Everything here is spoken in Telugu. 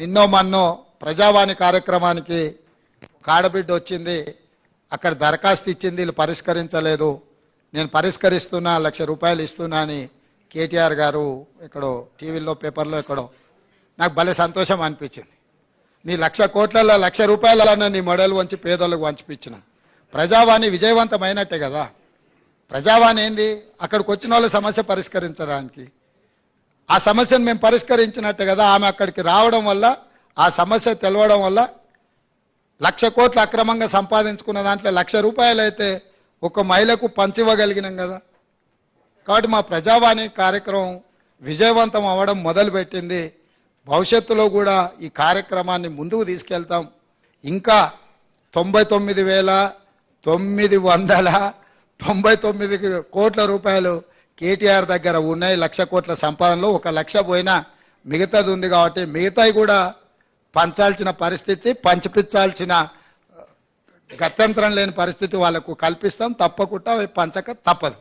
నిన్నో మన్నో ప్రజావాణి కార్యక్రమానికి కాడబిడ్డ వచ్చింది. అక్కడ దరఖాస్తు ఇచ్చింది. వీళ్ళు పరిష్కరించలేదు. నేను పరిష్కరిస్తున్నా లక్ష రూపాయలు ఇస్తున్నా అని కేటీఆర్ గారు ఎక్కడో టీవీలో పేపర్లో ఎక్కడో నాకు భలే సంతోషం అనిపించింది. నీ లక్ష కోట్లలో లక్ష రూపాయలన్నా నీ మొడలు వంచి పేదోళ్ళకు వంచిపించిన. ప్రజావాణి విజయవంతమైనట్టే కదా. ప్రజావాణి ఏంది? అక్కడికి వచ్చిన వాళ్ళ సమస్య పరిష్కరించడానికి. ఆ సమస్యను మేము పరిష్కరించినట్టే కదా ఆమె అక్కడికి రావడం వల్ల ఆ సమస్య తెలవడం వల్ల లక్ష కోట్లు అక్రమంగా సంపాదించుకున్న దాంట్లో లక్ష రూపాయలు అయితే ఒక మహిళకు పంచివ్వగలిగినాం కదా. కాబట్టి మా ప్రజావాణి కార్యక్రమం విజయవంతం అవ్వడం మొదలుపెట్టింది. భవిష్యత్తులో కూడా ఈ కార్యక్రమాన్ని ముందుకు తీసుకెళ్తాం. ఇంకా తొంభై తొమ్మిది వేల తొమ్మిది వందల తొంభై తొమ్మిది కోట్ల రూపాయలు కేటీఆర్ దగ్గర ఉన్నాయి లక్ష కోట్ల సంపాదనలో ఒక లక్ష పోయినా మిగతాది ఉంది కాబట్టి మిగతాయి కూడా పంచాల్సిన పరిస్థితి పంచిపించాల్సిన గత్యంతరం లేని పరిస్థితి వాళ్ళకు కల్పిస్తాం. తప్పకుండా అవి పంచక తప్పదు.